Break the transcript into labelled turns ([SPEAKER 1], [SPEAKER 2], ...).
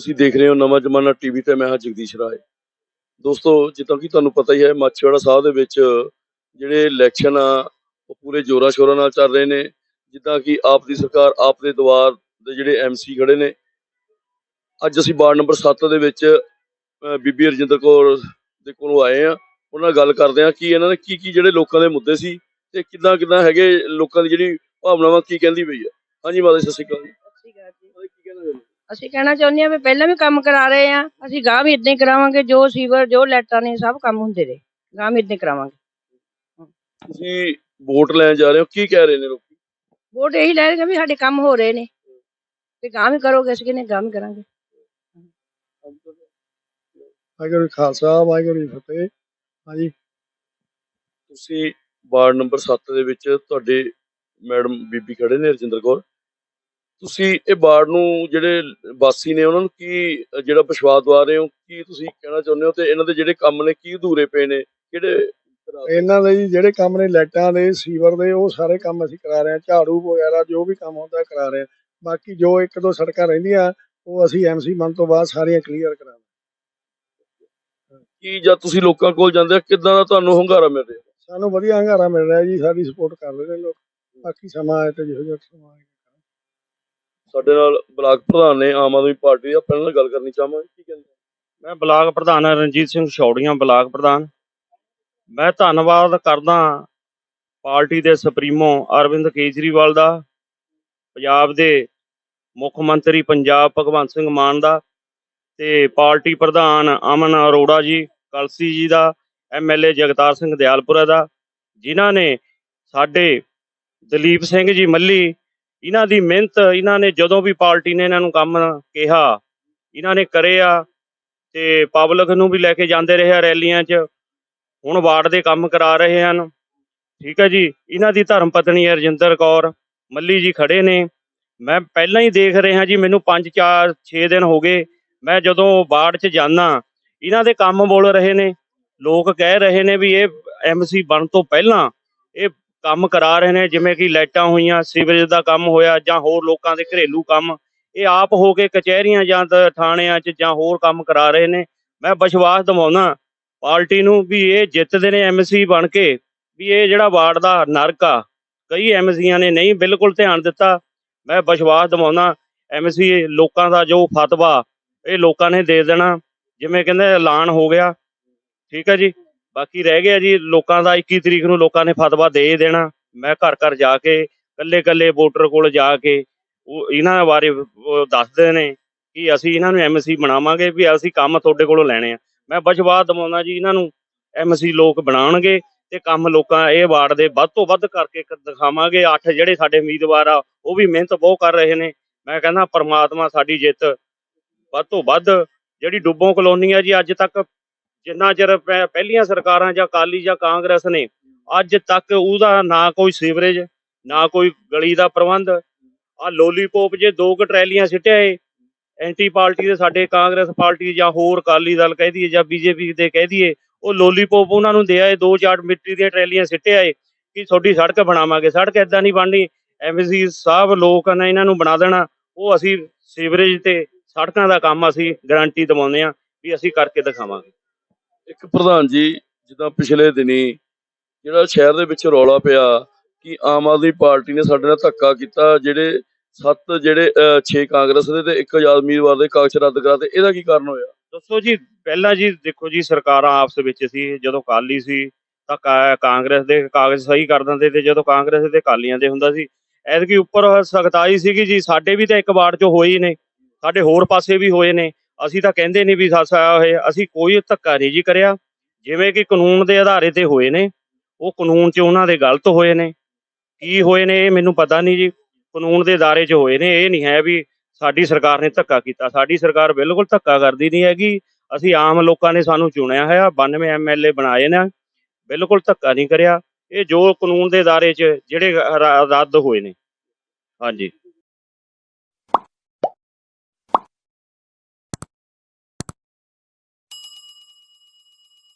[SPEAKER 1] ਤੁਸੀਂ ਦੇਖ ਰਹੇ ਹੋ ਨਵਾਂ ਜ਼ਮਾਨਾ ਟੀਵੀ ਤੇ ਮੈਂ ਹਾਂ ਜਗਦੀਸ਼ ਰਾਏ। ਦੋਸਤੋ, ਜਿੱਦਾਂ ਕਿ ਤੁਹਾਨੂੰ ਪਤਾ ਹੀ ਹੈ, ਮਾਛੀਵਾੜਾ ਸਾਹਿਬ ਦੇ ਵਿੱਚ ਜਿਹੜੇ ਇਲੈਕਸ਼ਨ ਆ, ਉਹ ਪੂਰੇ ਜੋਰਾਂ ਸ਼ੋਰਾਂ ਨਾਲ ਚੱਲ ਰਹੇ ਨੇ। ਜਿੱਦਾਂ ਕਿ ਆਪ ਦੀ ਸਰਕਾਰ, ਆਪ ਦੇ ਦਵਾਰ ਦੇ ਜਿਹੜੇ ਐਮਸੀ ਖੜੇ ਨੇ। ਅੱਜ ਅਸੀਂ ਵਾਰਡ ਨੰਬਰ 7 ਦੇ ਵਿੱਚ ਬੀਬੀ ਰਜਿੰਦਰ ਕੌਰ ਦੇ ਕੋਲੋਂ ਆਏ ਆ ਉਹਨਾਂ ਨਾਲ ਗੱਲ ਕਰਦੇ ਆ ਕਿ ਇਹਨਾਂ ਨੇ ਕੀ ਕੀ ਜਿਹੜੇ ਲੋਕਾਂ ਦੇ ਮੁੱਦੇ ਸੀ ਤੇ ਕਿੱਦਾਂ ਕਿੱਦਾਂ ਹੈਗੇ ਲੋਕਾਂ ਦੀ ਜਿਹੜੀ ਭਾਵਨਾਵਾਂ, ਕੀ ਕਹਿੰਦੀ ਪਈ ਆ ਹਾਂਜੀ ਮਾਤਾ ਸਤਿ ਸ਼੍ਰੀ ਅਕਾਲ ਜੀ।
[SPEAKER 2] ਸਤਿ ਸ਼੍ਰੀ ਅਕਾਲ ਅਸੀਂ ਕਹਿਣਾ ਚਾਹੁੰਦੇ ਹਾਂ ਵੀ ਪਹਿਲਾਂ ਵੀ ਕੰਮ ਕਰਾ ਰਹੇ ਆ ਅਸੀਂ ਗਾਂ ਵੀ ਇਦਾਂ ਹੀ ਕਰਾਵਾਂਗੇ ਜੋ ਸੀਵਰ ਜੋ ਲਾਈਟਾਂ ਨੇ ਸਭ ਕੰਮ ਹੁੰਦੇ ਰਹੇ ਗਾਂ ਵੀ ਇਦਾਂ ਹੀ ਕਰਾਵਾਂਗੇ।
[SPEAKER 1] ਤੁਸੀਂ ਵੋਟ ਲੈਣ ਜਾ ਰਹੇ ਹੋ ਕੀ ਕਹਿ ਰਹੇ ਨੇ ਲੋਕ?
[SPEAKER 2] ਵੋਟ ਇਹੀ ਲੈ ਰਹੇ ਵੀ ਸਾਡੇ ਕੰਮ ਹੋ ਰਹੇ ਨੇ ਤੇ ਗਾਂ ਵੀ ਕਰੋਗੇ ਅਸੀਂ ਕਹਿੰਦੇ ਗਾਂ ਵੀ ਕਰਾਂਗੇ।
[SPEAKER 3] ਵਾਹਿਗੁਰੂ ਖਾਲਸਾ ਵਾਹਿਗੁਰੂ ਜੀ ਫਤਿਹ। ਹਾਂਜੀ।
[SPEAKER 1] ਤੁਸੀਂ ਵਾਰਡ ਨੰਬਰ 7 ਦੇ ਵਿੱਚ ਤੁਹਾਡੇ ਮੈਡਮ ਬੀਬੀ ਖੜੇ ਨੇ ਰਜਿੰਦਰ ਕੌਰ। ਤੁਸੀਂ ਇਹ ਵਾਰਡ ਨੂੰ ਜਿਹੜੇ ਵਾਸੀ ਨੇ ਉਹਨਾਂ ਨੂੰ ਕੀ ਜਿਹੜਾ ਵਿਸ਼ਵਾਸ ਦਵਾ ਰਹੇ ਹੋ ਕੀ ਤੁਸੀਂ ਕਹਿਣਾ ਚਾਹੁੰਦੇ ਹੋ ਤੇ ਇਹਨਾਂ ਦੇ ਜਿਹੜੇ ਕੰਮ ਨੇ ਕੀ ਅਧੂਰੇ ਪਏ ਨੇ? ਕਿਹੜੇ
[SPEAKER 3] ਇਹਨਾਂ ਦੇ ਜੀ ਜਿਹੜੇ ਕੰਮ ਨੇ ਲਾਈਟਾਂ ਦੇ ਸੀਵਰ ਦੇ ਉਹ ਸਾਰੇ ਕੰਮ ਅਸੀਂ ਕਰਾ ਰਹੇ ਹਾਂ ਝਾੜੂ ਵਗੈਰਾ ਜੋ ਵੀ ਕੰਮ ਹੁੰਦਾ ਕਰਾ ਰਹੇ ਹਾਂ। ਬਾਕੀ ਜੋ ਇੱਕ ਦੋ ਸੜਕਾਂ ਰਹਿੰਦੀਆਂ ਉਹ ਅਸੀਂ ਐਮਸੀ ਬਣ ਤੋਂ ਬਾਅਦ ਸਾਰੀਆਂ ਕਲੀਅਰ ਕਰਾਂਗੇ
[SPEAKER 1] ਕੀ ਜਦ ਤੁਸੀਂ ਲੋਕਾਂ ਕੋਲ ਜਾਂਦੇ ਹੋ ਕਿੱਦਾਂ ਦਾ ਤੁਹਾਨੂੰ ਹੁੰਗਾਰਾ ਮਿਲ ਰਿਹਾ?
[SPEAKER 3] ਸਾਨੂੰ ਵਧੀਆ ਹੰਗਾਰਾ ਮਿਲ ਰਿਹਾ ਜੀ ਸਾਡੀ ਸਪੋਰਟ ਕਰ ਰਹੇ ਨੇ ਲੋਕ। ਬਾਕੀ ਸਮਾਂ ਆਏ ਤੇ ਜਿਹੋ ਜਿਹਾ ਸਮਾਂ
[SPEAKER 1] ਸਾਡੇ ਨਾਲ ਬਲਾਕ ਪ੍ਰਧਾਨ ਨੇ ਆਮ ਆਦਮੀ ਪਾਰਟੀ ਦਾ ਪਹਿਲਾਂ ਗੱਲ ਕਰਨੀ ਚਾਹਾਂਗੇ, ਕੀ ਕਹਿੰਦੇ?
[SPEAKER 4] ਮੈਂ ਬਲਾਕ ਪ੍ਰਧਾਨ ਰਣਜੀਤ ਸਿੰਘ ਛੌੜੀਆਂ, ਬਲਾਕ ਪ੍ਰਧਾਨ। ਮੈਂ ਧੰਨਵਾਦ ਕਰਦਾ ਪਾਰਟੀ ਦੇ ਸੁਪਰੀਮੋ ਅਰਵਿੰਦ ਕੇਜਰੀਵਾਲ ਦਾ, ਪੰਜਾਬ ਦੇ ਮੁੱਖ ਮੰਤਰੀ ਪੰਜਾਬ ਭਗਵੰਤ ਸਿੰਘ ਮਾਨ ਦਾ ਤੇ ਪਾਰਟੀ ਪ੍ਰਧਾਨ ਅਮਨ ਅਰੋੜਾ ਜੀ, ਕਲਸੀ ਜੀ ਦਾ ਐਮਐਲਏ ਜਗਤਾਰ ਸਿੰਘ ਦਿਆਲਪੁਰਾ ਦਾ, ਜਿਨ੍ਹਾਂ ਨੇ ਸਾਡੇ ਦਲੀਪ ਸਿੰਘ ਜੀ ਮੱਲੀ ਇਹਨਾਂ ਦੀ ਮਿਹਨਤ, ਇਹਨਾਂ ਨੇ ਜਦੋਂ ਵੀ ਪਾਰਟੀ ਨੇ ਇਹਨਾਂ ਨੂੰ ਕੰਮ ਕਿਹਾ, ਇਹਨਾਂ ਨੇ ਕਰੇ ਆ ਤੇ ਪਬਲਿਕ ਨੂੰ ਵੀ ਲੈ ਕੇ ਜਾਂਦੇ ਰਹੇ ਆ ਰੈਲੀਆਂ 'ਚ। ਹੁਣ ਵਾਰਡ ਦੇ ਕੰਮ ਕਰਾ ਰਹੇ ਹਨ। ਠੀਕ ਹੈ ਜੀ? ਇਹਨਾਂ ਦੀ ਧਰਮ ਪਤਨੀ ਰਜਿੰਦਰ ਕੌਰ, ਮੱਲੀ ਜੀ ਖੜੇ ਨੇ। ਮੈਂ ਪਹਿਲਾਂ ਹੀ ਦੇਖ ਰਿਹਾ ਜੀ, ਮੈਨੂੰ 5 4 6 ਦਿਨ ਹੋ ਗਏ। ਮੈਂ ਜਦੋਂ ਵਾਰਡ 'ਚ ਜਾਣਾ ਇਹਨਾਂ ਦੇ ਕੰਮ ਬੋਲ ਰਹੇ ਨੇ। ਲੋਕ ਕਹਿ ਰਹੇ ਨੇ ਵੀ ਇਹ ਐਮਸੀ ਬਣ ਤੋਂ ਪਹਿਲਾਂ, ਇਹ ਕੰਮ ਕਰਾ ਰਹੇ ਨੇ, ਜਿਵੇਂ ਕਿ ਲਾਈਟਾਂ ਹੋਈਆਂ, ਸੀਵਰੇਜ ਦਾ ਕੰਮ ਹੋਇਆ ਜਾਂ ਹੋਰ ਲੋਕਾਂ ਦੇ ਘਰੇਲੂ ਕੰਮ, ਇਹ ਆਪ ਹੋ ਕੇ ਕਚਹਿਰੀਆਂ ਜਾਂ ਥਾਣਿਆਂ 'ਚ ਜਾਂ ਹੋਰ ਕੰਮ ਕਰਾ ਰਹੇ ਨੇ। ਮੈਂ ਵਿਸ਼ਵਾਸ ਦਿਵਾਉਣਾ ਪਾਰਟੀ ਨੂੰ ਵੀ ਇਹ ਜਿੱਤਦੇ ਨੇ ਐਮਸੀ ਬਣ ਕੇ, ਵੀ ਇਹ ਜਿਹੜਾ ਵਾਰਡ ਦਾ ਨਰਕ ਆ, ਕਈ ਐਮਸੀਆਂ ਨੇ ਨਹੀਂ ਬਿਲਕੁਲ ਧਿਆਨ ਦਿੱਤਾ। ਮੈਂ ਵਿਸ਼ਵਾਸ ਦਿਵਾਉਣਾ ਐਮਸੀ ਲੋਕਾਂ ਦਾ ਜੋ ਫਤਵਾ, ਇਹ ਲੋਕਾਂ ਨੇ ਦੇ ਦੇਣਾ। ਜਿਵੇਂ ਕਹਿੰਦੇ ਐਲਾਨ ਹੋ ਗਿਆ। ਠੀਕ ਹੈ ਜੀ। ਬਾਕੀ ਰਹਿ ਗਿਆ ਜੀ, ਲੋਕਾਂ ਦਾ 21 ਤਰੀਕ ਨੂੰ ਲੋਕਾਂ ਨੇ ਫਤਵਾ ਦੇ ਦੇਣਾ। ਮੈਂ ਘਰ ਘਰ ਜਾ ਕੇ ਕੱਲੇ ਕੱਲੇ ਵੋਟਰ ਕੋਲ ਜਾ ਕੇ, ਉਹ ਇਹਨਾਂ ਬਾਰੇ ਦੱਸਦੇ ਨੇ ਕਿ ਅਸੀਂ ਇਹਨਾਂ ਨੂੰ ਐਮਸੀ ਬਣਾਵਾਂਗੇ ਵੀ ਅਸੀਂ ਕੰਮ ਤੁਹਾਡੇ ਕੋਲੋਂ ਲੈਣੇ ਆ। ਮੈਂ ਬਚਵਾ ਦਿਵਾਉਣਾ ਜੀ ਇਹਨਾਂ ਨੂੰ ਐਮਸੀ ਲੋਕ ਬਣਾਉਣਗੇ ਤੇ ਕੰਮ ਲੋਕਾਂ ਇਹ ਵਾਰਡ ਦੇ ਵੱਧ ਤੋਂ ਵੱਧ ਕਰਕੇ ਦਿਖਾਵਾਂਗੇ। ਅੱਠ ਜਿਹੜੇ ਸਾਡੇ ਉਮੀਦਵਾਰ ਆ, ਉਹ ਵੀ ਮਿਹਨਤ ਬਹੁਤ ਕਰ ਰਹੇ ਨੇ। ਮੈਂ ਕਹਿੰਦਾ ਪਰਮਾਤਮਾ ਸਾਡੀ ਜਿੱਤ ਵੱਧ ਤੋਂ ਵੱਧ, ਜਿਹੜੀ ਡੁੱਬੋਂ ਕਲੋਨੀ ਆ ਜੀ ਅੱਜ ਤੱਕ ਜਿੰਨਾ ਚਿਰ ਪਹਿ- ਪਹਿਲੀਆਂ ਸਰਕਾਰਾਂ ਜਾਂ ਅਕਾਲੀ ਜਾਂ ਕਾਂਗਰਸ ਨੇ ਅੱਜ ਤੱਕ ਉਹਦਾ ਨਾ ਕੋਈ ਸੀਵਰੇਜ, ਨਾ ਕੋਈ ਗਲੀ ਦਾ ਪ੍ਰਬੰਧ। ਆ ਲੋਲੀਪੋਪ ਜੇ ਦੋ ਕੁ ਟਰੈਲੀਆਂ ਸਿੱਟਿਆ ਏ, ਐਂਟੀ ਪਾਰਟੀ ਦੇ ਸਾਡੇ ਕਾਂਗਰਸ ਪਾਰਟੀ ਜਾਂ ਹੋਰ ਅਕਾਲੀ ਦਲ ਕਹਿ ਦਈਏ ਜਾਂ ਬੀਜੇਪੀ ਦੇ ਕਹਿ ਦਈਏ, ਉਹ ਲੋਲੀਪੋਪ ਉਹਨਾਂ ਨੂੰ ਦੇ ਆਏ ਦੋ ਚਾਰ ਮਿੱਟੀ ਦੀਆਂ ਟਰੈਲੀਆਂ ਸਿੱਟੇ ਆਏ ਕਿ ਤੁਹਾਡੀ ਸੜਕ ਬਣਾਵਾਂਗੇ। ਸੜਕ ਏਦਾਂ ਨਹੀਂ ਬਣਨੀ ਐਮਸੀ ਸਾਹਿਬ ਲੋਕ ਨੇ ਇਹਨਾਂ ਨੂੰ ਬਣਾ ਦੇਣਾ। ਉਹ ਅਸੀਂ ਸੀਵਰੇਜ ਤੇ ਸੜਕਾਂ ਦਾ ਕੰਮ ਅਸੀਂ ਗਾਰੰਟੀ ਦਿਵਾਉਂਦੇ ਆ ਵੀ ਅਸੀਂ ਕਰਕੇ ਦਿਖਾਵਾਂਗੇ।
[SPEAKER 1] ਇੱਕ ਪ੍ਰਧਾਨ ਜੀ, ਜਿੱਦਾਂ ਪਿਛਲੇ ਦਿਨੀ ਜਿਹੜਾ ਸ਼ਹਿਰ ਦੇ ਵਿੱਚ ਰੌਲਾ ਪਿਆ ਕਿ ਆਮ ਆਦਮੀ ਪਾਰਟੀ ਨੇ ਸਾਡੇ ਨਾਲ ਧੱਕਾ ਕੀਤਾ, ਜਿਹੜੇ ਸੱਤ ਜਿਹੜੇ 6 ਕਾਂਗਰਸ ਦੇ ਤੇ ਇੱਕ ਆਜ਼ਾਦ ਉਮੀਦਵਾਰ ਦੇ ਕਾਗਜ਼ ਰੱਦ ਕਰਾਤੇ, ਇਹਦਾ ਕੀ ਕਾਰਨ ਹੋਇਆ?
[SPEAKER 4] ਦੱਸੋ ਜੀ, ਪਹਿਲਾਂ ਜੀ ਦੇਖੋ ਜੀ, ਸਰਕਾਰਾਂ ਆਪਸ ਵਿੱਚ ਸੀ, ਜਦੋਂ ਕਾਲੀ ਸੀ, ਤਾਂ ਕਾ- ਕਾਂਗਰਸ ਦੇ ਕਾਗਜ਼ ਸਹੀ ਕਰ ਦਿੰਦੇ ਤੇ ਜਦੋਂ ਕਾਂਗਰਸ ਦੇ ਕਾਲੀਆਂ ਦੇ ਹੁੰਦਾ ਸੀ, ਐਤਕੀ ਉੱਪਰ ਸਖਤਾਈ ਸੀਗੀ ਜੀ, ਸਾਡੇ ਵੀ ਤਾਂ ਇੱਕ ਵਾਰ ਚੋਂ ਹੋਏ ਨੇ, ਸਾਡੇ ਹੋਰ ਪਾਸੇ ਵੀ ਹੋਏ ਨੇ ਅਸੀਂ ਤਾਂ ਕਹਿੰਦੇ ਨਹੀਂ ਵੀ ਸੱਸ ਆਇਆ ਹੋਏ, ਅਸੀਂ ਕੋਈ ਧੱਕਾ ਨਹੀਂ ਜੀ ਕਰਿਆ। ਜਿਵੇਂ ਕਿ ਕਾਨੂੰਨ ਦੇ ਆਧਾਰੇ ਤੇ ਹੋਏ ਨੇ, ਉਹ ਕਾਨੂੰਨ 'ਚ ਉਹਨਾਂ ਦੇ ਗਲਤ ਹੋਏ ਨੇ। ਕੀ ਹੋਏ ਨੇ ਇਹ ਮੈਨੂੰ ਪਤਾ ਨਹੀਂ ਜੀ। ਕਾਨੂੰਨ ਦੇ ਦਾਇਰੇ 'ਚ ਹੋਏ ਨੇ, ਇਹ ਨਹੀਂ ਹੈ ਵੀ ਸਾਡੀ ਸਰਕਾਰ ਨੇ ਧੱਕਾ ਕੀਤਾ। ਸਾਡੀ ਸਰਕਾਰ ਬਿਲਕੁਲ ਧੱਕਾ ਕਰਦੀ ਨਹੀਂ ਹੈਗੀ। ਅਸੀਂ ਆਮ ਲੋਕਾਂ ਨੇ ਸਾਨੂੰ ਚੁਣਿਆ ਹੋਇਆ 92 ਐਮਐਲਏ ਬਣਾਏ ਨੇ। ਬਿਲਕੁਲ ਧੱਕਾ ਨਹੀਂ ਕਰਿਆ। ਇਹ ਜੋ ਕਾਨੂੰਨ ਦੇ ਦਾਇਰੇ 'ਚ ਜਿਹੜੇ ਰੱਦ ਹੋਏ ਨੇ। ਹਾਂਜੀ।